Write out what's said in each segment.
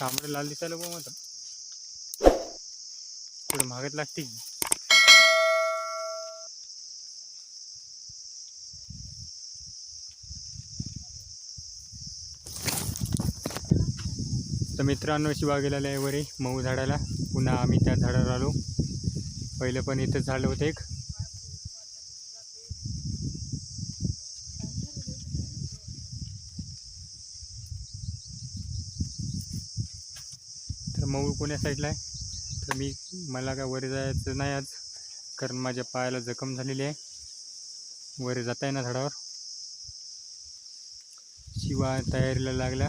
तांबडे लाल दिसायला बघ मात्र पुढे मागत लागते की तर मित्रांनो अशी बागेला आहे वरे मऊ झाडाला. पुन्हा आम्ही त्या झाडावर आलो. पहिलं पण इथंच झालं होतं एक. तर मऊ कोण्या साईडला आहे? तर मी मला काय वर जायचं नाही आज कारण माझ्या पायाला जखम झालेली आहे. वर जाता येणार झाडावर? शिवा तयारीला लागला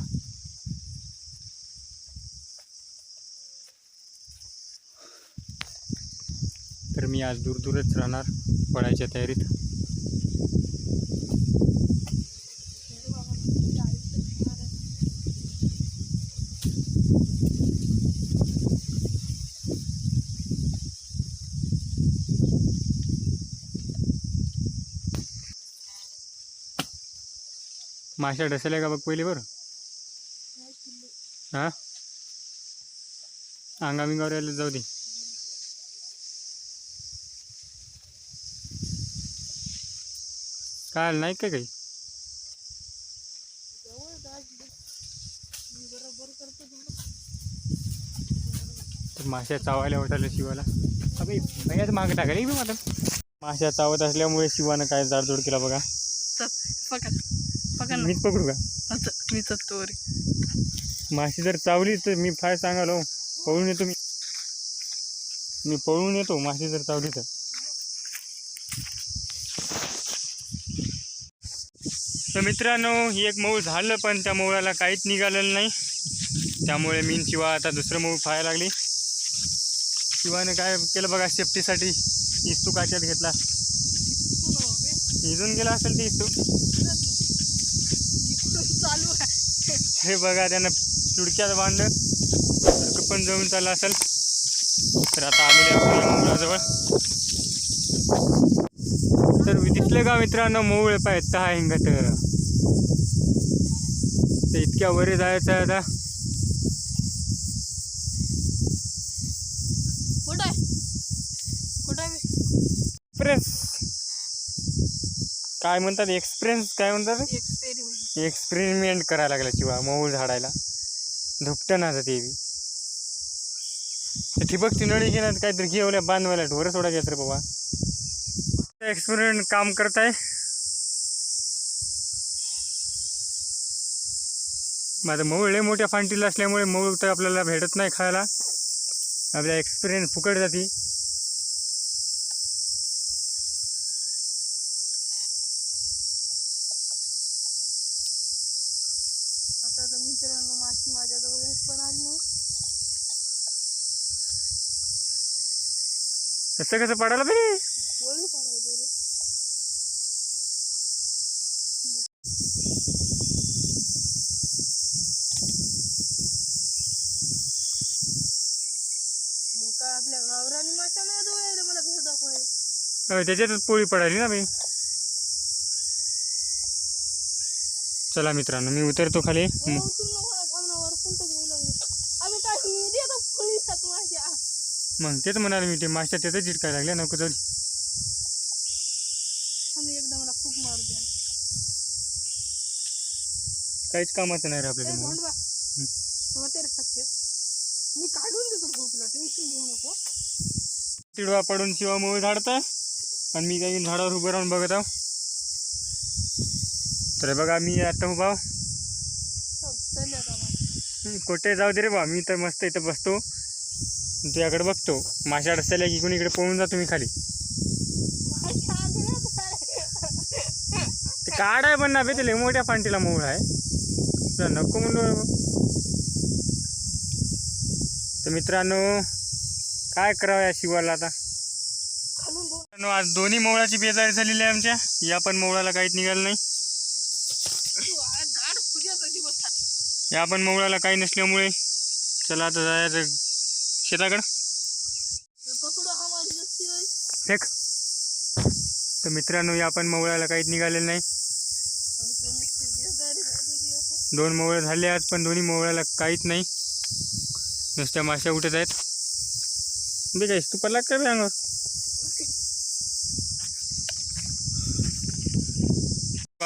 तर मी आज दूर दूरच राहणार पळायच्या तयारीत. माशा ढसल्या का बघ पहिले बरं? हां? अंगामिंगावर यायला जाऊ दे. काय नाही का काही? माश्या चावायला वाटायला शिवाला. अभि भैयाच मागे टाकायला बी मला माश्या चावत असल्यामुळे शिवानं काय जाडजोड केला बघा. पकड पकड मीच पकडू का? मी वर. माशी जर चावली तर मी फाय सांगालो पळून येतो मी. मी पळून येतो माशी जर चावली तर. तर मित्रांनो ही एक मऊ झालं पण त्या मऊळाला काहीच निघालेलं नाही. त्यामुळे मी शिवा आता दुसरं मऊ खायला लागली. शिवाने काय केलं बघा सेफ्टीसाठी इस्तू काच्यात घेतला. इजून गेला असेल ते इस्तू चालू आहे हे बघा त्यानं चुडक्यात बांधलं. पण जळून चाललं असेल. तर आता आलेले जवळ तर दिसले का मित्रांनो मोवळे पाहिजे दहा हिंगत तर. इतक्या वरे जायचं आहे आता. कुठं कुठं एक्सप्रेस काय म्हणतात? एक्सप्रेस काय म्हणतात? एक्सपेरिमेंट एक्सपेरिमेंट करायला लागला शिवा मऊ झाडायला. धुपटं ना ते बी. ते ठिबक नळी घेणार काहीतरी घेवल्या बांधवायला ढोरं सोडायचे रे बाबा. एक्सपेरिमेंट काम करत आहे माझं मऊ लय मोठ्या फांटीला असल्यामुळे मऊ तर आपल्याला भेटत नाही खायला. आपल्या एक्सपिरियन्स फुकट जाती. आता तर मित्रांनो माशी माझ्याजवळ एक पण आली नाही. कसं कसं पडायला वळी पडायचं रे. मग काय आपल्या गावरानी माशा नाही डोळ्याला मला भेट दाखवायला. त्याच्यातच पोळी पडाली ना बाई चला मित्रांनो मी उतरतो खाली. लागले. मग तेच म्हणाले मी ते माश्या त्याचं चिटकाय लागल्या नको तरी काहीच कामाचं नाही रे आपल्याला मी काढून देतो भाऊ तुला टेन्शन घेऊ नको. तिडवा पडून शिवा मूळ झाडताय. आणि मी काही झाडावर उभं राहून बघत आहो तर बघा मी आता मग. कुठे जाऊ दे रे बा मी तर मस्त इथं बसतो. तुझ्याकडे बघतो. माशा रस्त्याला की कोणी इकडे पळून जातो मी खाली. ते काढ आहे पण ना बे मोठ्या फांटीला मूळ आहे. तुला नको म्हणलो तर मित्रांनो काय करावं या शिवाला आता? आज दोन्ही मोळाची बेजारी झालेली आहे आमच्या. या पण मोळाला काहीच निघालं नाही. या पण मोळाला काही नसल्यामुळे चला आता जायचं शेताकडं. फेक. तर मित्रांनो या पण मोळाला काहीच निघालेलं नाही. दोन मोवळ्या झाले आज पण दोन्ही मोवळ्याला काहीच नाही. नुसत्या माश्या उठत आहेत. बे काहीस तू पडला का बे अंगावर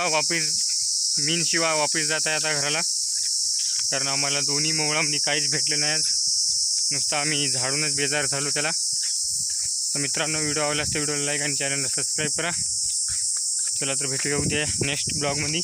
वापिस मीन शिवा वापिस जात आहे आता घराला. कारण आम्हाला दोन्ही मोवळामध्ये काहीच भेटलं नाही आज. नुसतं आम्ही झाडूनच बेजार झालो त्याला. तर मित्रांनो व्हिडिओ आवडला तर व्हिडिओला लाईक आणि चॅनलला सबस्क्राईब करा. चला तर भेटूया उद्या नेक्स्ट ब्लॉगमध्ये